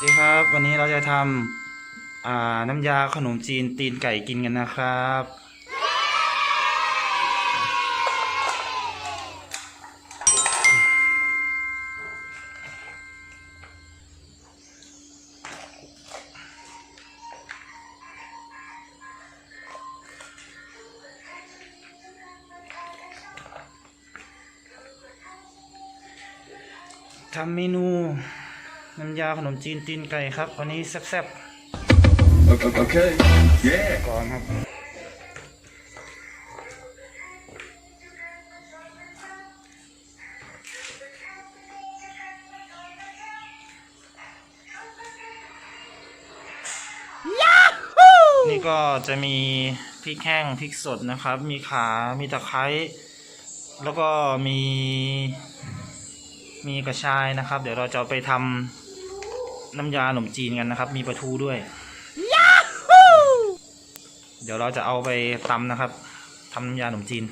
สวัสดีครับ วันนี้เราจะทำน้ำยาขนมจีนตีนไก่กินกันนะครับ ทำเมนู น้ำยาขนมจีนตีนไก่ครับวันนี้แซ่บ Okay. Yeah. ๆก่อนครับนี่ก็จะมีพริกแห้งพริกสดนะครับ มีขา มีตะไคร้ แล้วก็มี มีกระชายนะครับ เดี๋ยวเราจะเอาไปทำ น้ำยาขนมจีนกันนะครับ มีปลาทูด้วย เดี๋ยวเราจะเอาไปตำนะครับทำน้ำยาขนมจีน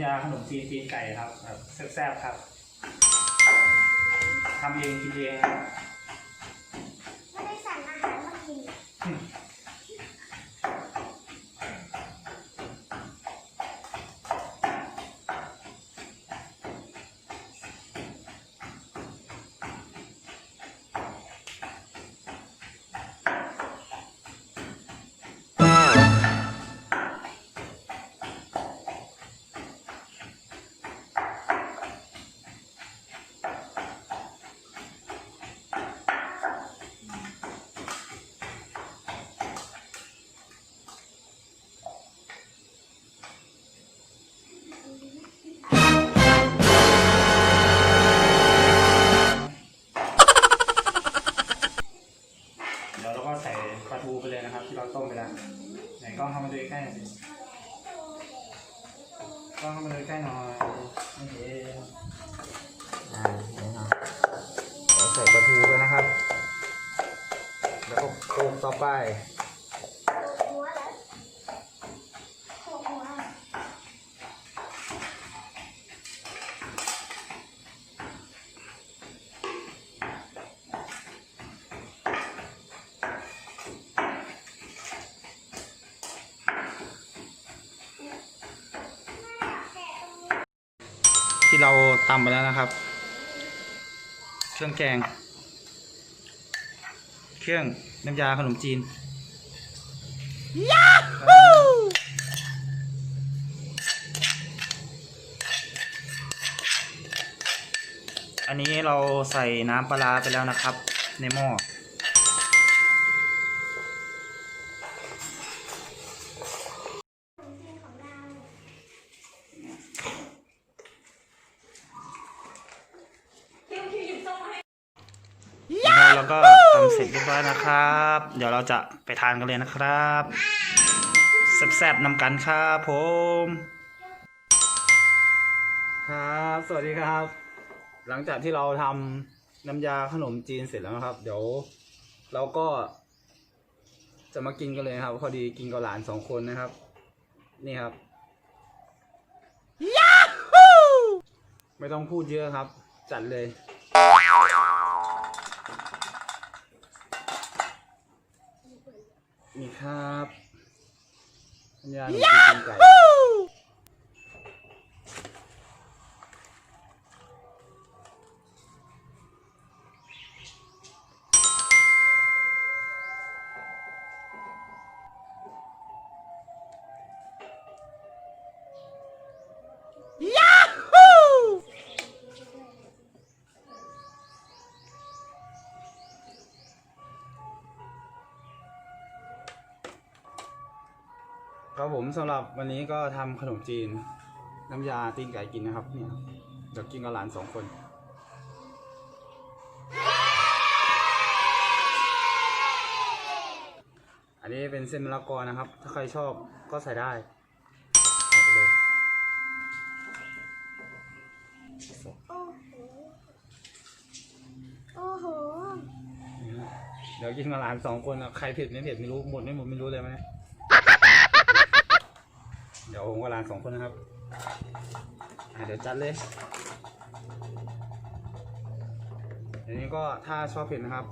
ำยาขนมจีนตีนไก่ครับแบบแซ่บๆครับทำเองกินเองครับ ไหนกล้องเข้ามาดูใกล้หน่อยสิกล้องเข้ามาดูใกล้หน่อยโอเคอ่าเดี๋ยวนะเราใส่ปลาทูไปนะครับ แล้วก็โขลกต่อไป หัวแล้วโขกหัว ที่เราตำไปแล้วนะครับ เครื่องแกง เครื่องน้ำยาขนมจีนอันนี้เราใส่น้ำปลาร้าไปแล้วนะครับ ในหม้อ นะครับแล้วก็ทำเสร็จเรียบร้อยนะครับ เดี๋ยวเราจะไปทานกันเลยนะครับแซ่บๆนำกันครับผม ครับ สวัสดีครับ หลังจากที่เราทำน้ำยาขนมจีนเสร็จแล้วนะครับ เดี๋ยวเราก็ จะมากินกันเลยครับ พอดีกินกับหลานสองคนนะครับ นี่ครับไม่ต้องพูดเยอะครับ จัดเลย ครับยาขนมจีนตีนไก่ ครับผมสำหรับวันนี้ก็ทำขนมจีน น้ำยาตีนไก่กินนะครับเนี่ยเดี๋ยวกินกับหลานสองคน อันนี้เป็นเส้นมะละกอนะครับ ถ้าใครชอบก็ใส่ได้ใส่ไปเลยโอ้โห โอ้โห นี่ฮะเดี๋ยวกินกับหลานสองคนอะใครเผ็ดไม่เผ็ดไม่รู้หมดไม่หมดไม่รู้เลยไหม เดี๋ยวผมกับหลานสองคนนะครับเดี๋ยวจัดเลยอันนี้ก็ถ้าชอบเผ็ดนะครับ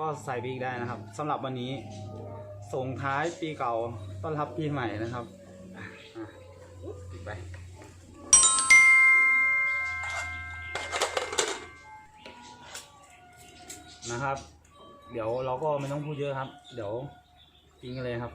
ก็ใส่ไปอีกได้นะครับสำหรับวันนี้ส่งท้ายปีเก่าต้อนรับปีใหม่นะครับปิดไปนะครับ เดี๋ยวเราก็ไม่ต้องพูดเยอะครับ เดี๋ยวกินกันเลยครับ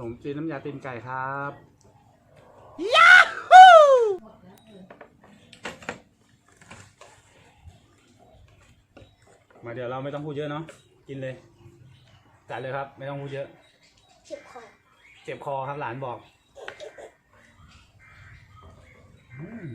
นมจีนน้ำยาตีนไก่ครับยาหูมาเดี๋ยวเราไม่ต้องพูดเยอะเนาะกินเลยจัดเลยครับ ไม่ต้องพูดเยอะ เจ็บคอ เจ็บคอครับหลานบอก อืม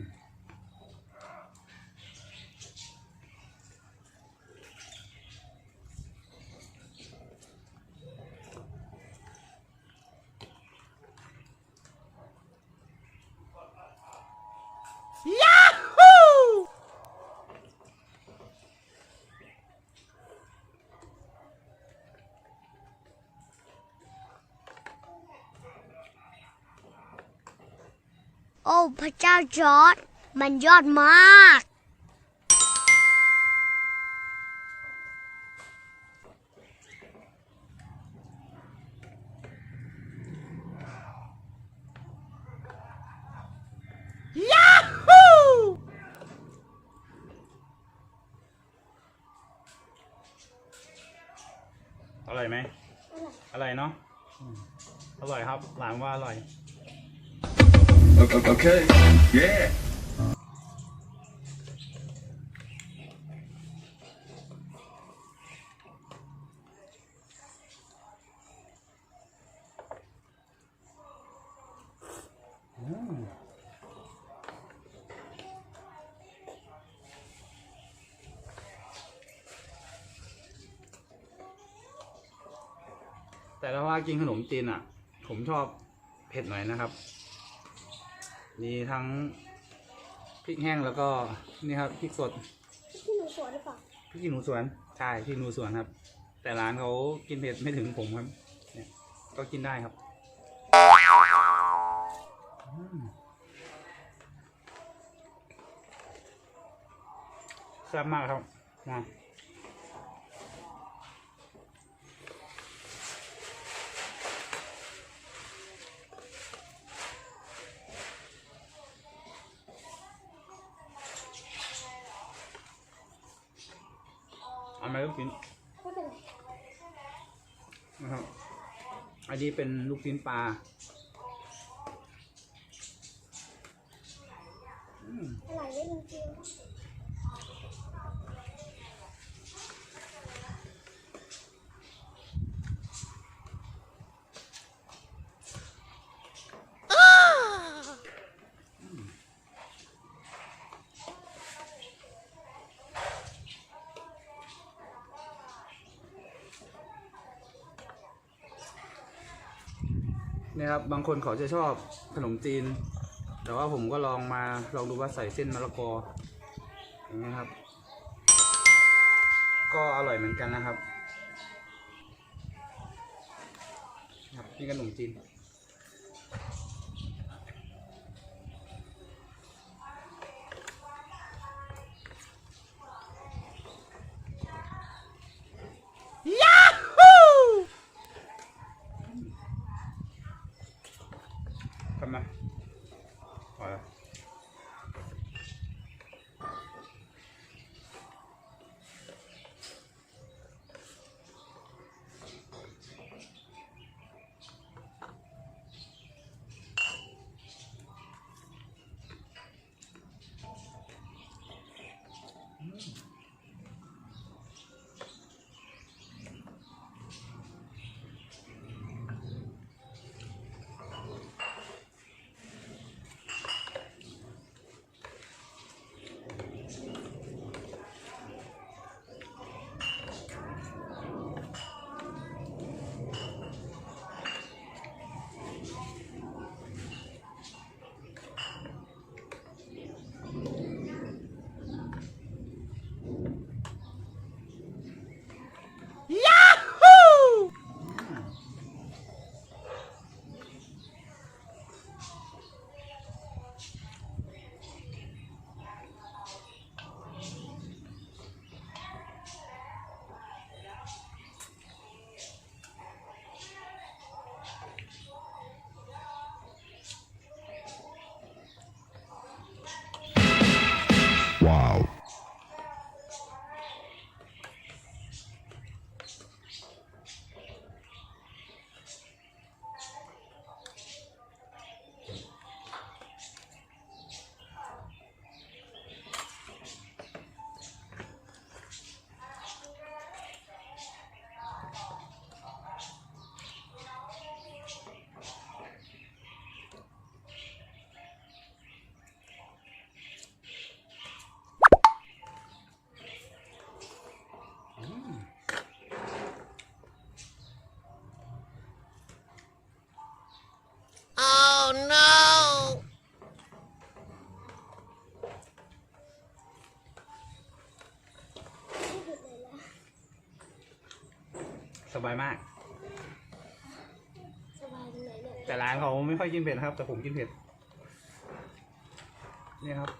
โอ้พ ระเจ้าจอร์ดมันยอดมาก อร่อยไหมอร่อยเนาะอืมอร่อยครับ หลานว่าอร่อย Okay. Yeah. แต่ถ้าว่ากินขนมจีนอะ ผมชอบเผ็ดหน่อยนะครับ มีทั้งพริกแห้งแล้วก็นี่ครับพริกสดที่หนูสวนหรือเปล่าพริกขี้หนูสวนใช่พริกหนูสวนครับ แต่ร้านเขากินเผ็ดไม่ถึงผมครับเนี่ยก็กินได้ครับอืมแซ่บมากครับนะ นนี้เป็นลูกชิ้นปลาอืมอร่อยเลยจริงๆ เครับ บางคนเขาจะชอบขนมจีน แต่ว่าผมก็ลองมาลองดูว่าใส่เส้นมะละกออย่างนี้ยครับ ก็อร่อยเหมือนกันนะครับ ครับนี่ขนมจีน อยกินเผ็ดครับ แต่ผมกินเผ็ดนี่ครับ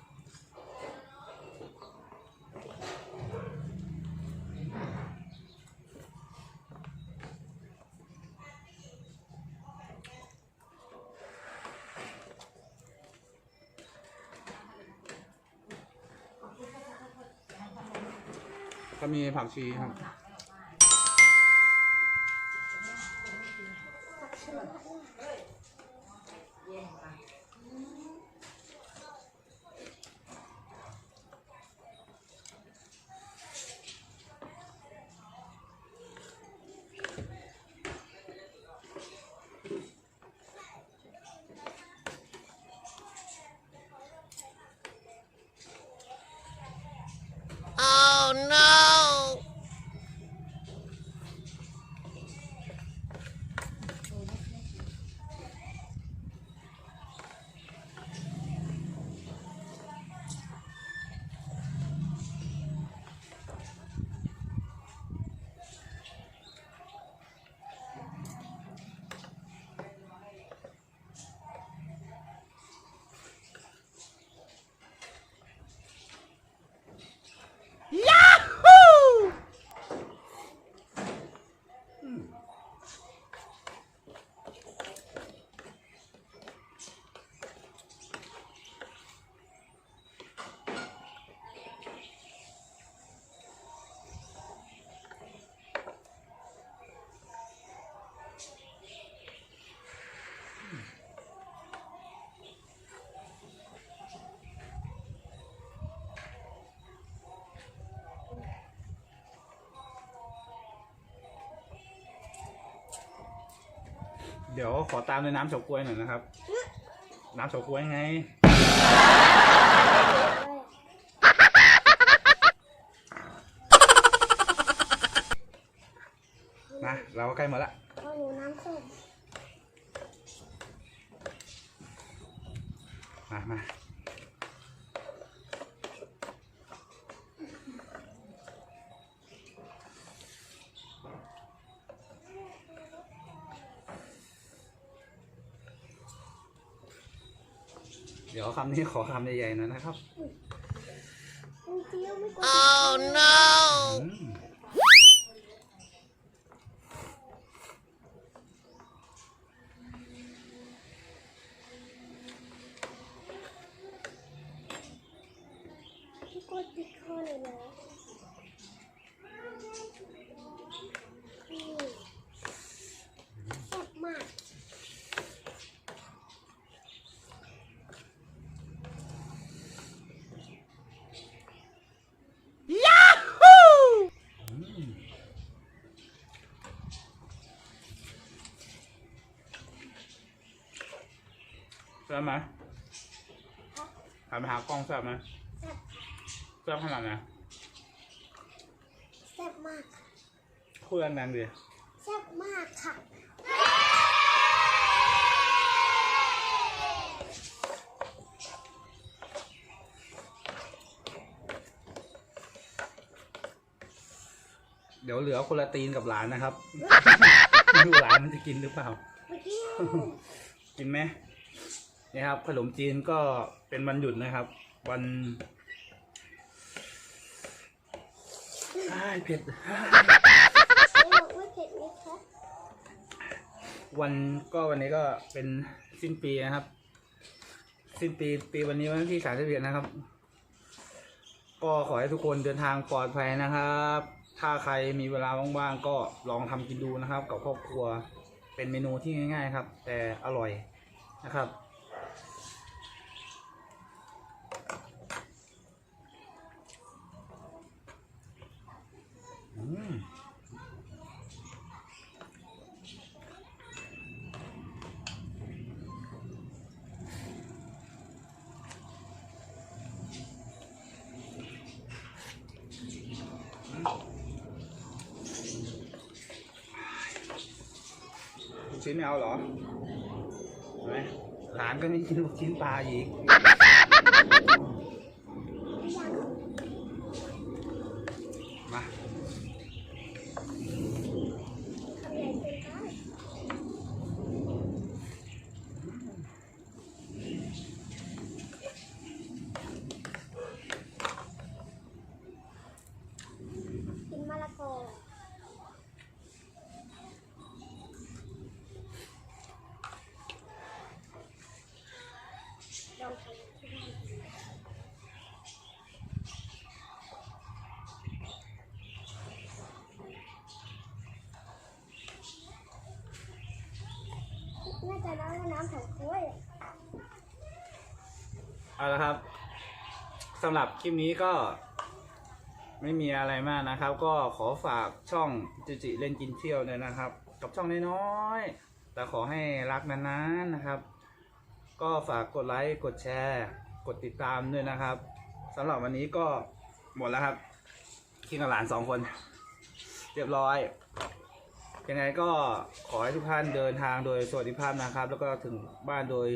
ก็มีผักชีครับ เดี๋ยวขอตามด้วยน้ำเฉาก๊วยหน่อยนะครับ น้ำเฉาก๊วยไงมาเราก็ใกล้หมดละ เอาหนูน้ำส้ม มามาเดี๋ยวคำนี้ขอคำใหญ่ๆหน่อยนะครับจริ แซ่บไหมหันไปหากล้องแซ่บไหมแซ่บแซ่บขนาดไหนแซ่บมากพูดดังๆดิแซ่บมากค่ะ เดี๋ยวเหลือคนละตีนกับหลานนะครับ ไม่รู้หลานมันจะกินหรือเปล่าเมื่อกี้กินไหม นี่ครับขนมจีนก็เป็นวันหยุดนะครับ วันอ้ายเผ็ดไม่บอกว่าเผ็ดไหมคะวันก็วันนี้ก็เป็นสิ้นปีนะครับ สิ้นปีปีวันนี้วันที่สามสิบเอ็ดนะครับ ก็ขอให้ทุกคนเดินทางปลอดภัยนะครับ ถ้าใครมีเวลาว่างๆก็ลองทำกินดูนะครับ กับครอบครัวเป็นเมนูที่ง่าย ๆ ครับ แต่อร่อยนะครับ อืมลูกชิ้นไม่เอาเหรอเห็นไหมหลานก็ไม่กินลูกชิ้นปลาอีก มา ทำใหญ่เกินไปกินมะละกอลองทำที่บ้าน น่าจะน้ำน้ำถังกล้วยเอาละครับสำหรับคลิปนี้ก็ไม่มีอะไรมากนะครับ ก็ขอฝากช่องจิจิเล่นกินเที่ยวเนี่ยนะครับ กับช่องน้อยๆแต่ขอให้รักนานๆนะครับ ก็ฝากกดไลค์กดแชร์ กดติดตามด้วยนะครับสำหรับวันนี้ก็หมดแล้วครับคิงกับหลานสองคน เรียบร้อย ยังไงก็ขอให้ทุกท่านเดินทางโดยสวัสดิภาพนะครับ แล้วก็ถึงบ้านโดย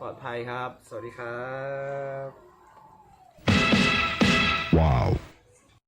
ปลอดภัยครับ สวัสดีครับ Wow.